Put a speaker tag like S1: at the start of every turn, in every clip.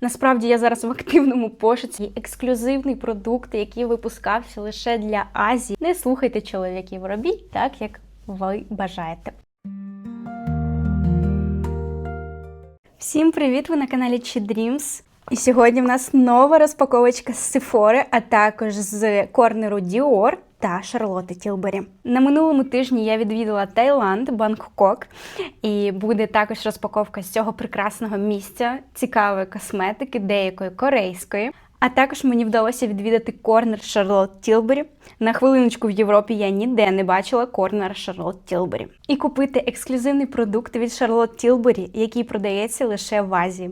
S1: Насправді я зараз в активному пошуці ексклюзивний продукт, який випускався лише для Азії. Не слухайте чоловіків, робіть так, як ви бажаєте. Всім привіт! Ви на каналі Chi Dreams. І сьогодні в нас нова розпаковочка з Sephora, а також з корнеру Dior та Шарлотти Тілбері. На минулому тижні я відвідала Таїланд, Бангкок, і буде також розпаковка з цього прекрасного місця, цікавої косметики, деякої корейської. А також мені вдалося відвідати корнер Шарлот Тілбері. На хвилиночку в Європі я ніде не бачила корнер Шарлот Тілбері. І купити ексклюзивний продукт від Шарлот Тілбері, який продається лише в Азії.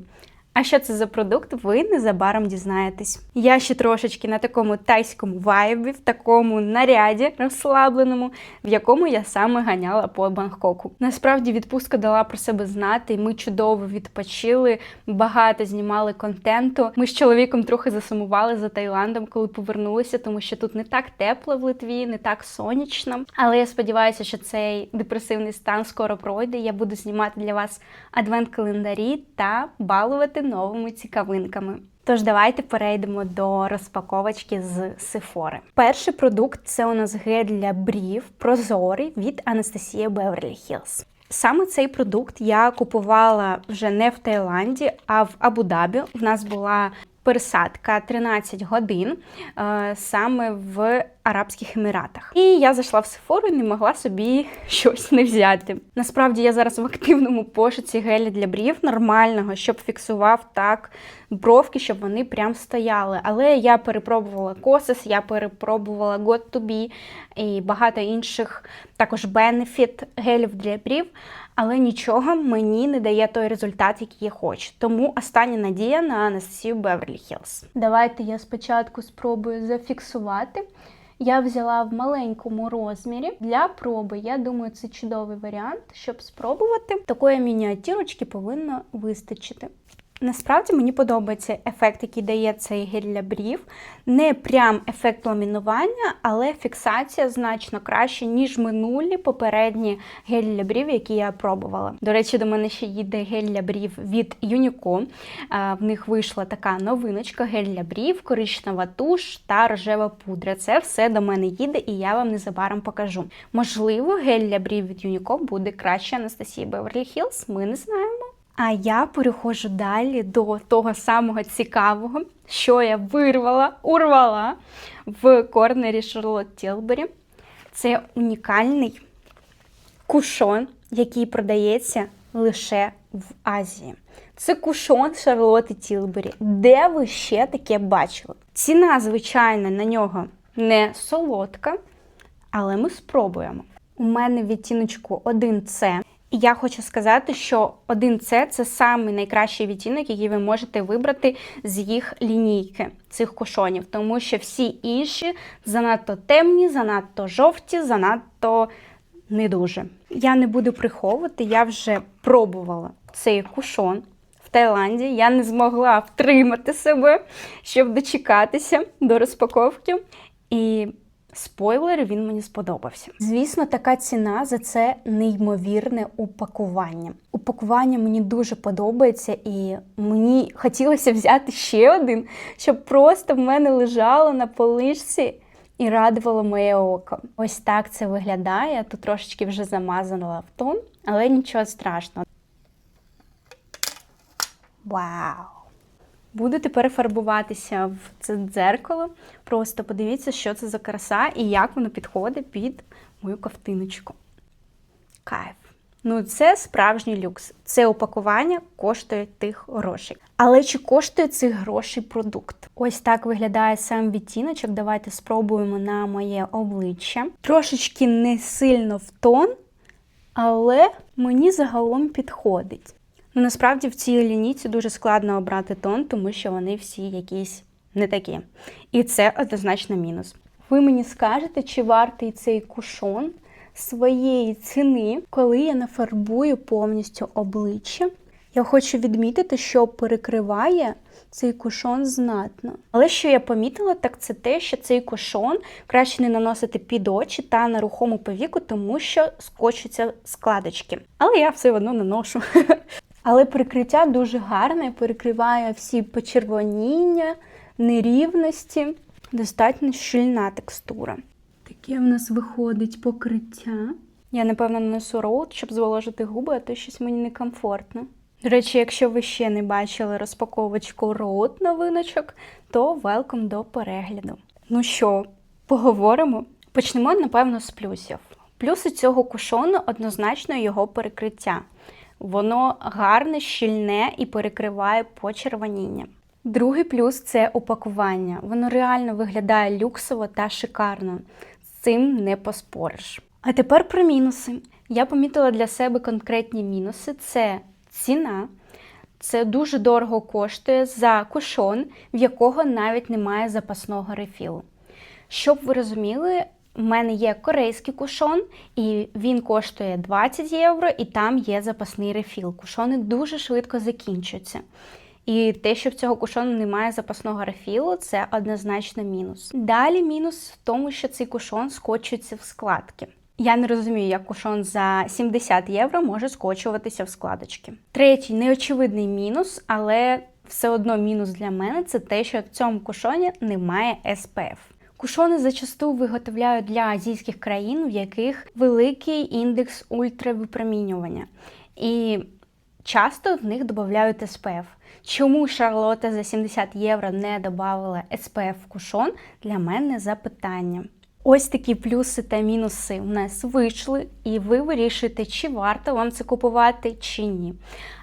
S1: А що це за продукт, ви незабаром дізнаєтесь. Я ще трошечки на такому тайському вайбі, в такому наряді розслабленому, в якому я саме ганяла по Бангкоку. Насправді відпустка дала про себе знати. Ми чудово відпочили, багато знімали контенту. Ми з чоловіком трохи засумували за Таїландом, коли повернулися, тому що тут не так тепло в Литві, не так сонячно. Але я сподіваюся, що цей депресивний стан скоро пройде. Я буду знімати для вас адвент-календарі та балувати новими цікавинками. Тож давайте перейдемо до розпаковочки з Сефори. Перший продукт це у нас гель для брів прозорий від Анастасії Беверлі Хілс. Саме цей продукт я купувала вже не в Таїланді, а в Абу-Дабі. В нас була пересадка 13 годин е, саме в Арабських Еміратах. І я зайшла в Сефору і не могла собі щось не взяти. Насправді я зараз в активному пошуці геля для брів нормального, щоб фіксував так бровки, щоб вони прям стояли. Але я перепробувала Косис, я перепробувала God to Be і багато інших також бенефіт гелів для брів. Але нічого мені не дає той результат, який я хочу. Тому остання надія на Анастасію Беверлі Хілс. Давайте я спочатку спробую зафіксувати. Я взяла в маленькому розмірі для проби. Я думаю, це чудовий варіант, щоб спробувати. Такої мініатюрочки повинно вистачити. Насправді мені подобається ефект, який дає цей гель для брів. Не прям ефект ламінування, але фіксація значно краще, ніж минулі попередні гель для брів, які я пробувала. До речі, до мене ще їде гель для брів від Unico. В них вийшла така новиночка: гель для брів, коричнева туш та рожева пудра. Це все до мене їде, і я вам незабаром покажу. Можливо, гель для брів від Unico буде краще Анастасії Беверлі Хілс. Ми не знаємо. А я переходжу далі до того самого цікавого, що я вирвала, урвала в корнері Шарлот Тілбері. Це унікальний кушон, який продається лише в Азії. Це кушон Шарлоти Тілбері. Де ви ще таке бачили? Ціна, звичайно, на нього не солодка, але ми спробуємо. У мене відтіночку 1С. Я хочу сказати, що 1С це самий найкращий відтінок, який ви можете вибрати з їх лінійки, цих кушонів, тому що всі інші занадто темні, занадто жовті, занадто не дуже. Я не буду приховувати, я вже пробувала цей кушон в Таїланді. Я не змогла втримати себе, щоб дочекатися до розпаковки. І Спойлер, він мені сподобався. Звісно, така ціна за це неймовірне упакування. Упакування мені дуже подобається, і мені хотілося взяти ще один, щоб просто в мене лежало на поличці і радувало моє око. Ось так це виглядає. Тут трошечки вже замазала в тон, але нічого страшного. Вау! Буду тепер фарбуватися в це дзеркало. Просто подивіться, що це за краса і як воно підходить під мою ковтиночку. Кайф. Ну, це справжній люкс. Це упакування коштує тих грошей. Але чи коштує цих грошей продукт? Ось так виглядає сам відтіночок. Давайте спробуємо на моє обличчя. Трошечки не сильно в тон, але мені загалом підходить. Ну, насправді в цій лінійці дуже складно обрати тон, тому що вони всі якісь не такі. І це однозначно мінус. Ви мені скажете, чи вартий цей кушон своєї ціни, коли я нафарбую повністю обличчя. Я хочу відмітити, що перекриває цей кушон знатно. Але що я помітила, так це те, що цей кушон краще не наносити під очі та на рухому повіку, тому що скочуться складочки. Але я все одно наношу. Але перекриття дуже гарне, перекриває всі почервоніння, нерівності, достатньо щільна текстура. Таке в нас виходить покриття. Я, напевно, нанесу роут, щоб зволожити губи, а то щось мені некомфортно. До речі, якщо ви ще не бачили розпаковочку роут новиночок, то велком до перегляду. Ну що, поговоримо? Почнемо, напевно, з плюсів. Плюси цього кушону однозначно його перекриття. Воно гарне, щільне і перекриває почервоніння. Другий плюс це упакування. Воно реально виглядає люксово та шикарно. З цим не поспориш. А тепер про мінуси. Я помітила для себе конкретні мінуси: це ціна. Це дуже дорого коштує за кушон, в якого навіть немає запасного рефілу. Щоб ви розуміли, у мене є корейський кушон, і він коштує 20 євро, і там є запасний рефіл. Кушони дуже швидко закінчуються. І те, що в цього кушону немає запасного рефілу, це однозначно мінус. Далі мінус в тому, що цей кушон скочується в складки. Я не розумію, як кушон за 70 євро може скочуватися в складочки. Третій неочевидний мінус, але все одно мінус для мене це те, що в цьому кушоні немає SPF. Кушони зачасту виготовляють для азійських країн, в яких великий індекс ультравипромінювання. І часто в них додають СПФ. Чому Шарлота за 70 євро не додавала СПФ в кушон, для мене запитання. Ось такі плюси та мінуси в нас вийшли, і ви вирішуєте, чи варто вам це купувати, чи ні.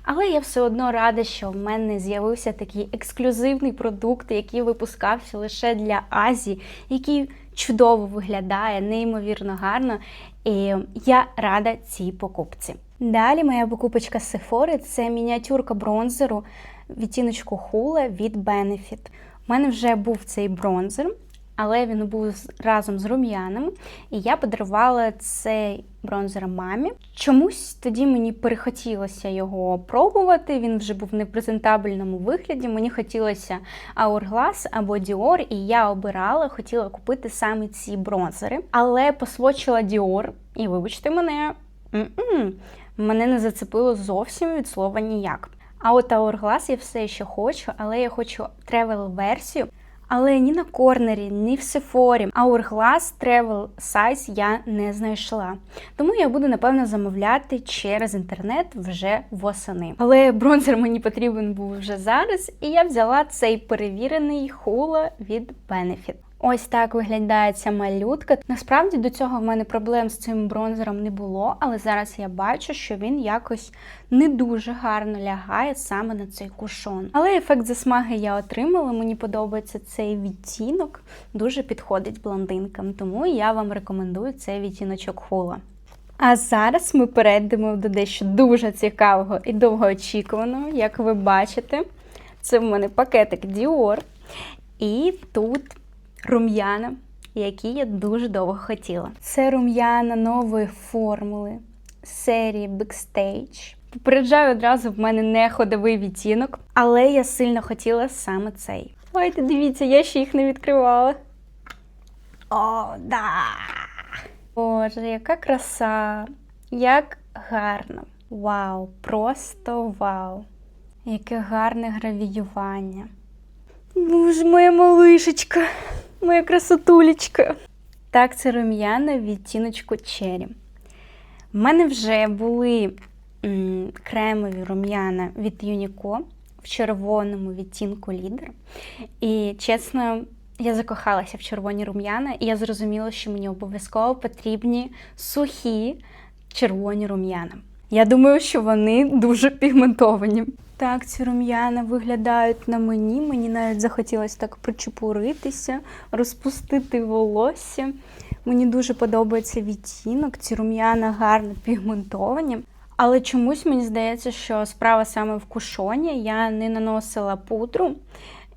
S1: Але я все одно рада, що в мене з'явився такий ексклюзивний продукт, який випускався лише для Азії, який чудово виглядає, неймовірно гарно. І я рада цій покупці. Далі моя покупочка з Sephora – це мініатюрка бронзеру відтіночку Хула від Benefit. У мене вже був цей бронзер але він був разом з рум'янами, і я подарувала цей бронзер мамі. Чомусь тоді мені перехотілося його пробувати. Він вже був в непрезентабельному вигляді. Мені хотілося Hourglass або Dior, і я обирала, хотіла купити саме ці бронзери, але посвочила Dior, і вибачте мене, м -м, мене не зацепило зовсім від слова ніяк. А от Hourglass я все ще хочу, але я хочу тревел-версію. Але ні на корнері, ні в Сефорі Hourglass Travel Size я не знайшла. Тому я буду, напевно, замовляти через інтернет вже восени. Але бронзер мені потрібен був вже зараз, і я взяла цей перевірений хула від Benefit. Ось так виглядає ця малютка. Насправді до цього в мене проблем з цим бронзером не було, але зараз я бачу, що він якось не дуже гарно лягає саме на цей кушон. Але ефект засмаги я отримала. Мені подобається цей відтінок, дуже підходить блондинкам, тому я вам рекомендую цей відтіночок хула. А зараз ми перейдемо до дещо дуже цікавого і довгоочікуваного, як ви бачите, це в мене пакетик Dior. І тут рум'яна, які я дуже довго хотіла. Це рум'яна нової формули серії Backstage. Попереджаю одразу, в мене не ходовий відтінок, але я сильно хотіла саме цей. Ой, дивіться, я ще їх не відкривала. О, да! Боже, яка краса! Як гарно! Вау! Просто вау! Яке гарне гравіювання! Боже, моя малишечка! Моя красотулечка. Так, це рум'яна відтіночку Черрі. У мене вже були м, кремові рум'яна від Юніко в червоному відтінку лідер. І чесно, я закохалася в червоні рум'яна, і я зрозуміла, що мені обов'язково потрібні сухі червоні рум'яна. Я думаю, що вони дуже пігментовані. Так, ці рум'яна виглядають на мені. Мені навіть захотілося так причепуритися, розпустити волосся. Мені дуже подобається відтінок, ці рум'яна гарно пігментовані. Але чомусь мені здається, що справа саме в кушоні я не наносила пудру.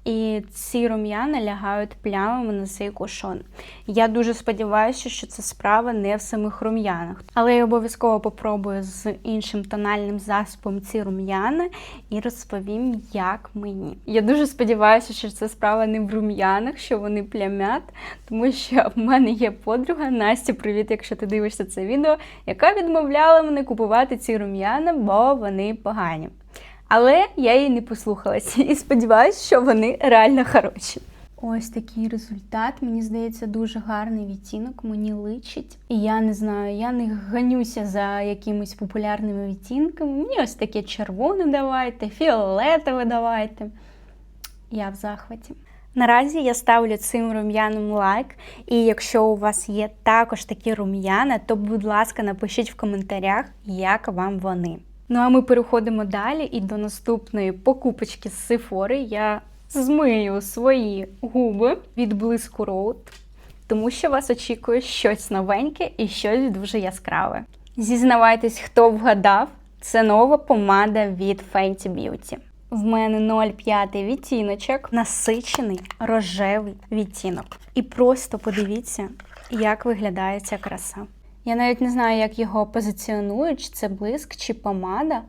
S1: І ці рум'яна лягають плямами на цей кушон. Я дуже сподіваюся, що це справа не в самих рум'янах. Але я обов'язково попробую з іншим тональним засобом ці рум'яна і розповім, як мені. Я дуже сподіваюся, що це справа не в рум'янах, що вони плямять, тому що в мене є подруга Настя, привіт, якщо ти дивишся це відео, яка відмовляла мене купувати ці рум'яна, бо вони погані. Але я її не послухалася і сподіваюся, що вони реально хороші. Ось такий результат. Мені здається, дуже гарний відтінок, мені личить. І я не знаю, я не ганюся за якимись популярними відтінками. Мені ось таке червоне давайте, фіолетове давайте. Я в захваті. Наразі я ставлю цим рум'янам лайк. І якщо у вас є також такі рум'яна, то, будь ласка, напишіть в коментарях, як вам вони. Ну а ми переходимо далі і до наступної покупочки з Сефори. Я змию свої губи від блиску Road, тому що вас очікує щось новеньке і щось дуже яскраве. Зізнавайтесь, хто вгадав, це нова помада від Fenty Beauty. В мене 0,5 відтіночок, насичений рожевий відтінок. І просто подивіться, як виглядає ця краса. Я навіть не знаю, як його позиціонують, чи це блиск чи помада,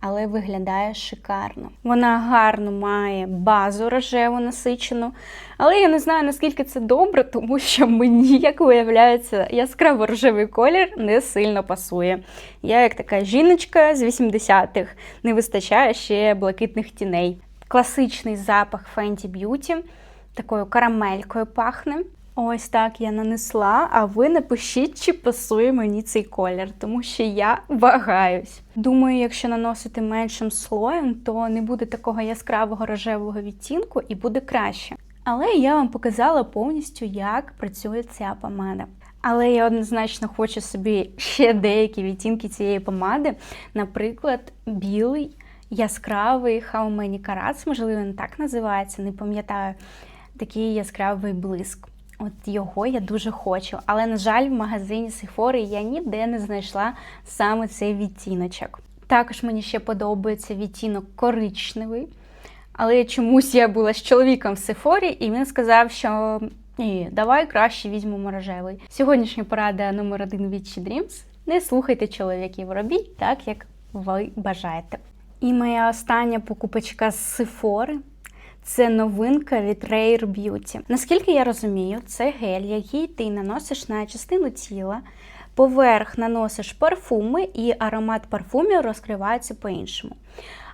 S1: але виглядає шикарно. Вона гарно має базу рожеву насичену, але я не знаю, наскільки це добре, тому що мені, як виявляється, яскраво рожевий колір не сильно пасує. Я, як така жіночка з 80-х, не вистачає ще блакитних тіней. Класичний запах Fenty Beauty, такою карамелькою пахне. Ось так я нанесла, а ви напишіть, чи пасує мені цей колір, тому що я вагаюсь. Думаю, якщо наносити меншим слоєм, то не буде такого яскравого рожевого відтінку і буде краще. Але я вам показала повністю, як працює ця помада. Але я однозначно хочу собі ще деякі відтінки цієї помади, наприклад, білий, яскравий How Many Carats, можливо, він так називається, не пам'ятаю, такий яскравий блиск. От його я дуже хочу. Але, на жаль, в магазині Sephora я ніде не знайшла саме цей відтіночок. Також мені ще подобається відтінок коричневий. Але чомусь я була з чоловіком в Сефорі, і він сказав, що ні, давай краще візьмемо рожевий. Сьогоднішня порада номер один від She Dreams. Не слухайте чоловіків, робіть так, як ви бажаєте. І моя остання покупочка з Сефори це новинка від Rare Beauty. Наскільки я розумію, це гель, який ти наносиш на частину тіла, поверх наносиш парфуми, і аромат парфумів розкривається по-іншому.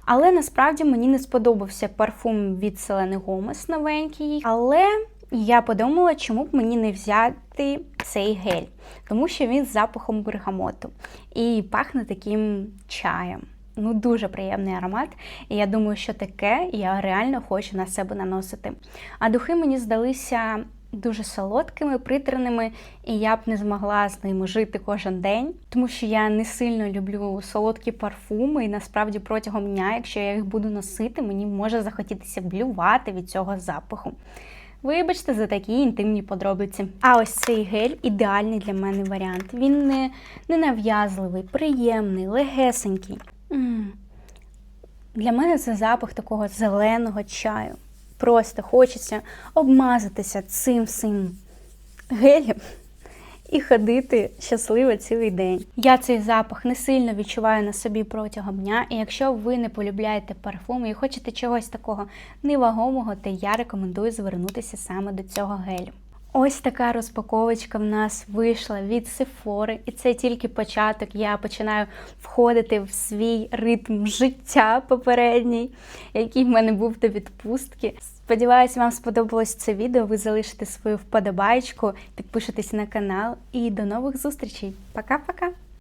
S1: Але насправді мені не сподобався парфум від Селени Гомес новенький. Але я подумала, чому б мені не взяти цей гель, тому що він з запахом бергамоту і пахне таким чаєм. Ну, дуже приємний аромат. І я думаю, що таке я реально хочу на себе наносити. А духи мені здалися дуже солодкими, притреними, і я б не змогла з ними жити кожен день, тому що я не сильно люблю солодкі парфуми, і насправді протягом дня, якщо я їх буду носити, мені може захотітися блювати від цього запаху. Вибачте за такі інтимні подробиці. А ось цей гель ідеальний для мене варіант. Він не, не нав'язливий, приємний, легесенький. Для мене це запах такого зеленого чаю. Просто хочеться обмазатися цим всім гелем і ходити щасливо цілий день. Я цей запах не сильно відчуваю на собі протягом дня, і якщо ви не полюбляєте парфуми і хочете чогось такого невагомого, то я рекомендую звернутися саме до цього гелю. Ось така розпаковочка в нас вийшла від Сефори, і це тільки початок. Я починаю входити в свій ритм життя попередній, який в мене був до відпустки. Сподіваюся, вам сподобалось це відео. Ви залишите свою вподобайку, підпишитесь на канал і до нових зустрічей. Пока-пока!